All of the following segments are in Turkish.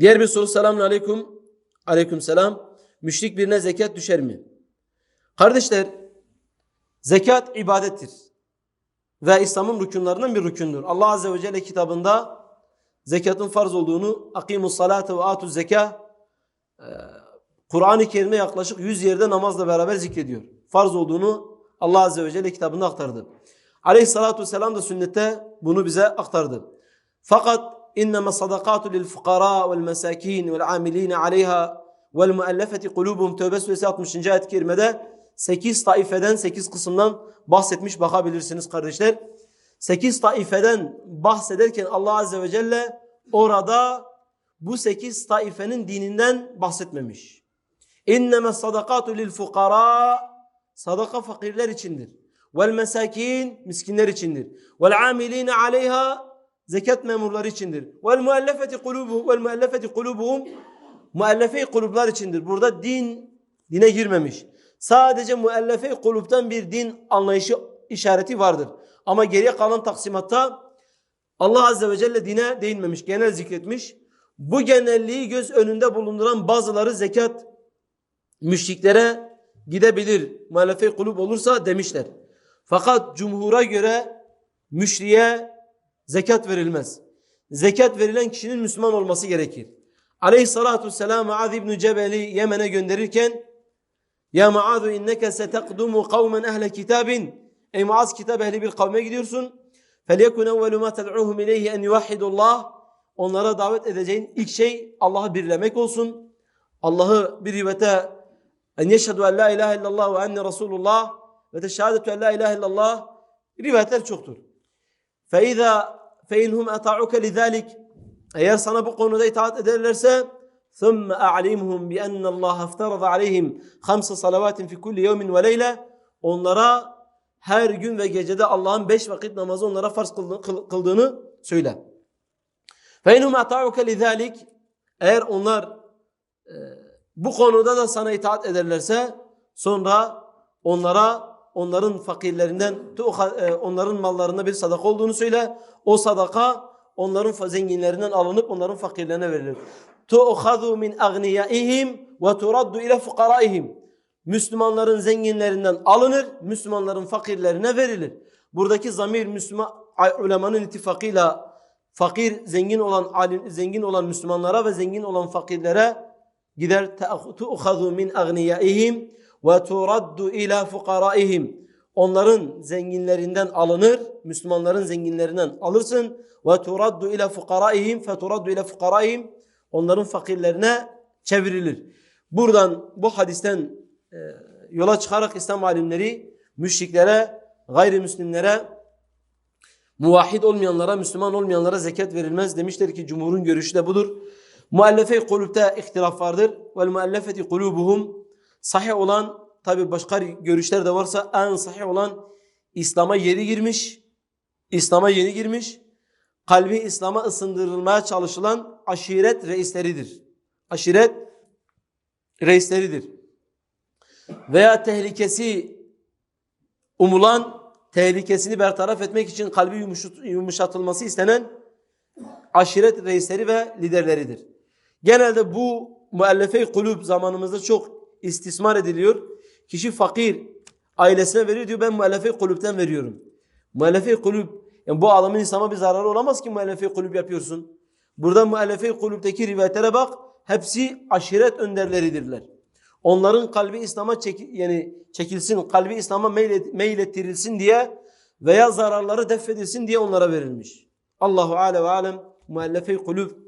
Diğer bir soru selamun aleyküm. Aleyküm selam. Müşrik birine zekat düşer mi? Kardeşler zekat ibadettir. Ve İslam'ın rükunlarından bir rükündür. Allah Azze ve Celle kitabında zekatın farz olduğunu akimus salate ve atuz zeka e, Kur'an-ı Kerim'de yaklaşık 100 yerde namazla beraber zikrediyor. Farz olduğunu Allah Azze ve Celle kitabında aktardı. Aleyhissalatu vesselam da sünnette bunu bize aktardı. Fakat vel mesakin vel amilin aleyha vel muallefeti kulubuhum Tevbe suresi 60. ayet-i kerimede 8 taifeden 8 kısımdan bahsetmiş bakabilirsiniz kardeşler. 8 taifeden bahsederken Allah Azze ve Celle orada bu 8 taifenin dininden bahsetmemiş. İnneme sadakatu lil fukara sadaka fakirler içindir. Vel mesakin miskinler içindir. Vel amiline aleyha zekat memurları içindir. Vel muallefeti kulubuhum vel muallefeti kulubuhum muallefe kulüpler içindir. Burada din dine girmemiş. Sadece muallefe kulüpten bir din anlayışı işareti vardır. Ama geriye kalan taksimatta Allah Azze ve Celle dine değinmemiş, genel zikretmiş. Bu genelliği göz önünde bulunduran bazıları zekat müşriklere gidebilir. Muhallefe kulüp olursa demişler. Fakat cumhura göre müşriye zekat verilmez. Zekat verilen kişinin Müslüman olması gerekir. Aleyhissalatu vesselam Muaz İbni Cebel'i Yemen'e gönderirken Ya Muaz inneke setekdumu kavmen ehle kitabin Ey Muaz kitap ehli bir kavme gidiyorsun. فَلْيَكُنْ اَوَّلُ مَا تَدْعُوهُمْ اِلَيْهِ اَنْ يُوَحِّدُ اللّٰهِ Onlara davet edeceğin ilk şey Allah'ı birlemek olsun. Allah'ı bir rivayete en yeşhedü en la ilahe illallah ve enne Resulullah ve teşehadetü en la ilahe illallah rivayetler çoktur. فَاِذَا فَاِنْهُمْ اَطَعُكَ لِذَٰلِكِ Eğer sana bu konuda itaat ederlerse ثُمَّ أَعْلِمْهُمْ بِأَنَّ اللّٰهَ اَفْتَرَضَ عَلَيْهِمْ خَمْسَ صَلَوَاتٍ فِي كُلِّ يَوْمٍ وَلَيْلَةٍ Onlara her gün ve gecede Allah'ın beş vakit namazı onlara farz kıldı- kıl- kıldığını söyle. فَاِنْهُمْ اَطَعُكَ لِذَٰلِكِ Eğer onlar e, bu konuda da sana itaat ederlerse sonra onlara onların fakirlerinden e, onların mallarında bir sadaka olduğunu söyle. O sadaka onların zenginlerinden alınıp onların fakirlerine verilir. Tu'khadu min agniyaihim ve turaddu ila fukaraihim. Müslümanların zenginlerinden alınır, Müslümanların fakirlerine verilir. Buradaki zamir Müslüman ulemanın ittifakıyla fakir zengin olan alim, zengin olan Müslümanlara ve zengin olan fakirlere gider tu'khadu min agniyaihim ve turaddu ila fukaraihim. Onların zenginlerinden alınır, Müslümanların zenginlerinden alırsın ve turaddu ila fukaraihim fe turaddu ila fukaraihim. Onların fakirlerine çevrilir. Buradan bu hadisten e, yola çıkarak İslam alimleri müşriklere, gayrimüslimlere, muvahhid olmayanlara, Müslüman olmayanlara zekat verilmez demişler ki cumhurun görüşü de budur. Muallefe kulüpte ihtilaf vardır. Vel muallefeti kulubuhum sahih olan tabi başka görüşler de varsa en sahih olan İslam'a yeni girmiş. İslam'a yeni girmiş. Kalbi İslam'a ısındırılmaya çalışılan aşiret reisleridir. Aşiret reisleridir. Veya tehlikesi umulan tehlikesini bertaraf etmek için kalbi yumuşat- yumuşatılması istenen aşiret reisleri ve liderleridir. Genelde bu muallefe kulüp zamanımızda çok istismar ediliyor. Kişi fakir ailesine veriyor diyor ben muallefe kulüpten veriyorum. Muallefe kulüp yani bu adamın İslam'a bir zararı olamaz ki muallefe kulüp yapıyorsun. Burada muallefe kulüpteki rivayetlere bak hepsi aşiret önderleridirler. Onların kalbi İslam'a çek, yani çekilsin, kalbi İslam'a meylet, meylettirilsin diye veya zararları defedilsin diye onlara verilmiş. Allahu alem ve alem muallefe kulüp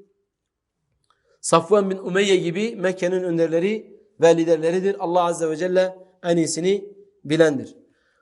Safvan bin Umeyye gibi Mekke'nin önderleri ve liderleridir. Allah Azze ve Celle en iyisini bilendir.